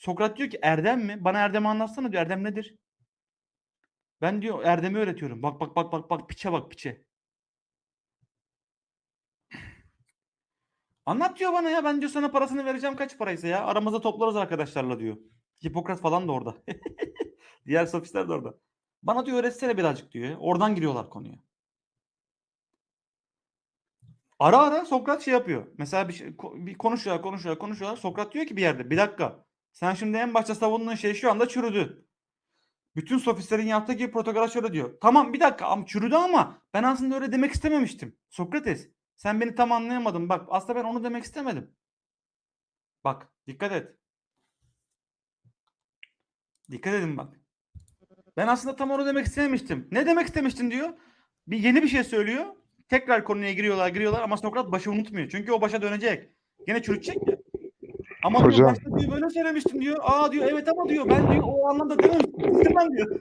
Sokrat diyor ki Erdem mi? Bana Erdem'i anlatsana diyor. Erdem nedir? Ben diyor Erdem'i öğretiyorum. Bak bak bak bak bak piçe bak piçe. Anlat diyor bana ya. Ben diyor sana parasını vereceğim kaç paraysa ya. Aramızda toplarız arkadaşlarla diyor. Hipokrat falan da orada. Diğer sofistler de orada. Bana diyor öğretsene birazcık diyor. Oradan giriyorlar konuya. Ara ara Sokrat şey yapıyor. Mesela bir, şey, bir konuşuyorlar, konuşuyorlar, konuşuyorlar. Sokrat diyor ki bir yerde bir dakika. Sen şimdi en başta savunduğun şey şu anda çürüdü. Bütün sofistlerin yaptığı gibi protokola şöyle diyor. Tamam bir dakika ama çürüdü ama ben aslında öyle demek istememiştim. Sokrates sen beni tam anlayamadın. Bak aslında ben onu demek istemedim. Bak dikkat et. Dikkat edin bak. Ben aslında tam onu demek istememiştim. Ne demek istemiştin diyor. Bir yeni bir şey söylüyor. Tekrar konuya giriyorlar giriyorlar ama Sokrat başı unutmuyor. Çünkü o başa dönecek. Gene çürütecek ya. Ama diyor, Hocam. başta diyor böyle söylemiştim diyor. Aa diyor evet ama diyor ben diyor o anlamda dememiştim. İstemem diyor.